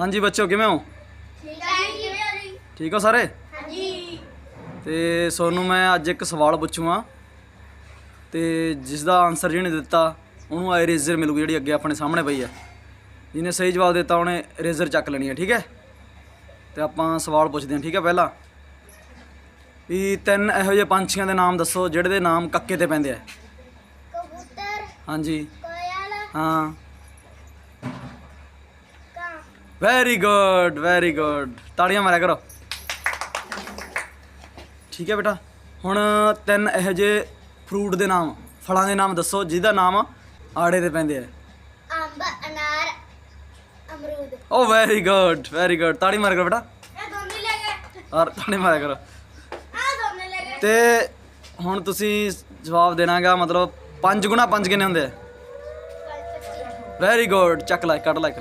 ਹਾਂਜੀ ਬੱਚਿਓ ਕਿਵੇਂ ਹੋ? ਠੀਕ ਹੈ ਜੀ? ਠੀਕ ਹੋ ਸਾਰੇ? ਹਾਂਜੀ। ਤੇ ਤੁਹਾਨੂੰ ਮੈਂ ਅੱਜ ਇੱਕ ਸਵਾਲ ਪੁੱਛੂਗਾ। ਤੇ ਜਿਸ ਦਾ ਆਨਸਰ ਜਿਹਨੇ ਦਿੱਤਾ ਉਹਨੂੰ ਆ ਇਰੇਜ਼ਰ ਮਿਲੂਗੀ ਜਿਹੜੀ ਅੱਗੇ ਆਪਣੇ ਸਾਹਮਣੇ ਪਈ ਹੈ ਜਿਹਨੇ ਸਹੀ ਜਵਾਬ ਦਿੱਤਾ ਉਹਨੇ ਇਰੇਜ਼ਰ ਚੱਕ ਲੈਣੀ ਹੈ ਠੀਕ ਹੈ? ਤੇ ਆਪਾਂ ਸਵਾਲ ਪੁੱਛਦੇ ਹਾਂ ਠੀਕ ਹੈ ਪਹਿਲਾਂ? ਵੀ ਤਿੰਨ ਇਹੋ ਜਿਹੇ ਪੰਛੀਆਂ ਦੇ ਨਾਮ ਦੱਸੋ ਜਿਹੜੇ ਦੇ ਨਾਮ ਕੱਕੇ ਤੇ ਪੈਂਦੇ ਆ। ਕਬੂਤਰ ਹਾਂਜੀ। ਕੋਇਲ ਹਾਂ। ਵੈਰੀ ਗੁੱਡ ਵੈਰੀ ਗੁੱਡ ਤਾੜੀਆਂ ਮਾਰਿਆ ਕਰੋ। ਠੀਕ ਹੈ ਬੇਟਾ। ਹੁਣ ਤਿੰਨ ਇਹੋ ਜਿਹੇ ਫਰੂਟ ਦੇ ਨਾਮ ਫਲਾਂ ਦੇ ਨਾਮ ਦੱਸੋ ਜਿਹਦਾ ਨਾਮ ਆੜੇ ਤੇ ਪੈਂਦੇ ਆ। ਅੰਬ ਅਨਾਰ ਅਮਰੂਦ। ਓ ਵੈਰੀ ਗੁੱਡ ਵੈਰੀ ਗੁੱਡ ਤਾੜੀ ਮਾਰਿਆ ਕਰੋ ਬੇਟਾ। ਇਹ ਦੋਨੇ ਲੈ ਗਏ। ਔਰ ਤਾੜੀ ਮਾਰਿਆ ਕਰੋ। ਆ ਦੋਨੇ ਲੈ ਗਏ। ਤੇ ਹੁਣ ਤੁਸੀਂ ਜਵਾਬ ਦੇਣਾਗਾ ਮਤਲਬ 5 ਗੁਣਾ 5 ਕਿੰਨੇ ਹੁੰਦੇ ਆ? ਵੈਰੀ ਗੁੱਡ ਚੱਕ ਲੈ ਕੱਢ ਲੈ ਇੱਕ।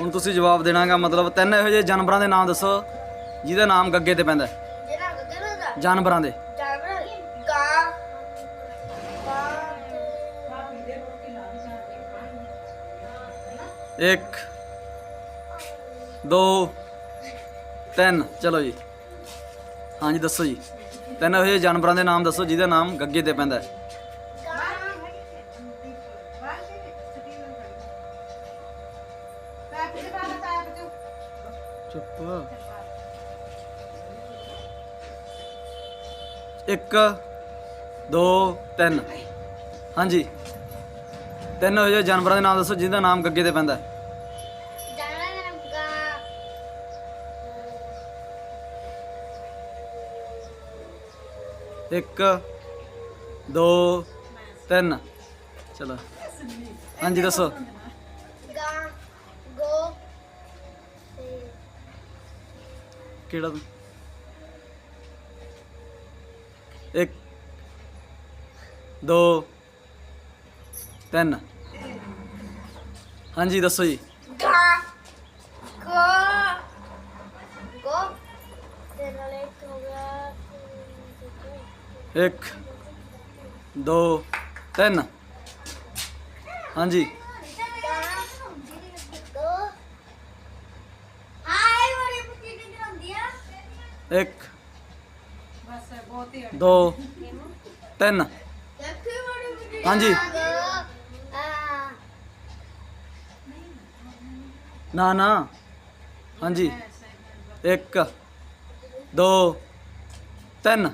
ਹੁਣ ਤੁਸੀਂ ਜਵਾਬ ਦੇਣਾਗਾ ਮਤਲਬ ਤਿੰਨ ਇਹੋ ਜਿਹੇ ਜਾਨਵਰਾਂ ਦੇ ਨਾਮ ਦੱਸੋ ਜਿਹਦਾ ਨਾਮ ਗੱਗੇ ਤੇ ਪੈਂਦਾ ਹੈ। ਜਿਹੜਾ ਗਗਨ ਦਾ ਜਾਨਵਰਾਂ ਦੇ। ਜਾਨਵਰ ਇੱਕ ਦੋ ਤਿੰਨ। ਚਲੋ ਜੀ। ਹਾਂਜੀ ਦੱਸੋ ਜੀ। ਤਿੰਨ ਇਹੋ ਜਿਹੇ ਜਾਨਵਰਾਂ ਦੇ ਨਾਮ ਦੱਸੋ ਜਿਹਦਾ ਨਾਮ ਗੱਗੇ ਤੇ ਪੈਂਦਾ ਹੈ। ਚੁੱਪ। ਇੱਕ ਦੋ ਤਿੰਨ। ਹਾਂਜੀ। ਤਿੰਨ ਇਹੋ ਜਿਹੇ ਜਾਨਵਰਾਂ ਦੇ ਨਾਮ ਦੱਸੋ ਜਿਹਦਾ ਨਾਮ ਗੱਗੇ ਤੇ ਪੈਂਦਾ ਹੈ। ਜਾਨਵਰ ਦਾ ਨਾਮ ਕਾਂ ਇੱਕ ਦੋ ਤਿੰਨ। ਚਲੋ। ਹਾਂਜੀ ਦੱਸੋ। ਕਿਹੜਾ ਤੂੰ? ਇੱਕ, ਦੋ, ਤਿੰਨ। ਹਾਂਜੀ, ਦੱਸੋ ਜੀ। ਗਾਂ ਗੋ ਗੋ ਤੇ ਨਾਲ ਇੱਕ ਹੋ ਗਿਆ ਇੱਕ, ਦੋ, ਤਿੰਨ। ਹਾਂਜੀ ਗਾਂ ਦੋ ਹਾਏ ਬੜੀ ਪੁੱਤੀ ਕਿੰਨੀ ਹੁੰਦੀ ਆ ਇੱਕ ਦੋ ਤਿੰਨ। ਹਾਂਜੀ। ਆ ਨਾ ਨਾ। ਹਾਂਜੀ। ਇੱਕ ਦੋ ਤਿੰਨ।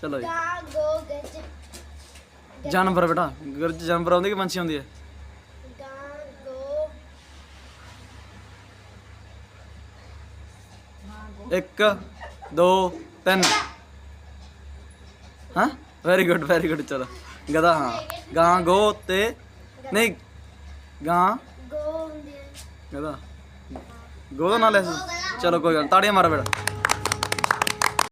ਚਲੋ ਜੀ। ਜਾਨਵਰ ਬੇਟਾ ਗਰਜ ਜਾਨਵਰ ਆਉਂਦੇ ਕਿ ਪੰਛੀ ਆਉਂਦੀ ਗੋ ਇੱਕ ਦੋ ਤਿੰਨ। ਹਾਂ? ਵੈਰੀ ਗੁੱਡ ਵੈਰੀ ਗੁੱਡ ਚਲੋ। ਗਦਾ ਹਾਂ। ਗਾਂ ਗੋ ਤੇ ਨਹੀਂ। ਗਾਂ। ਗੋ ਹੁੰਦੀ ਹੈ। ਗਦਾ ਗੋ ਦਾ ਨਾਲ ਲੈ। ਚਲੋ ਕੋਈ ਗੱਲ ਤਾੜੀਆਂ ਮਾਰੋ ਬੇਟਾ।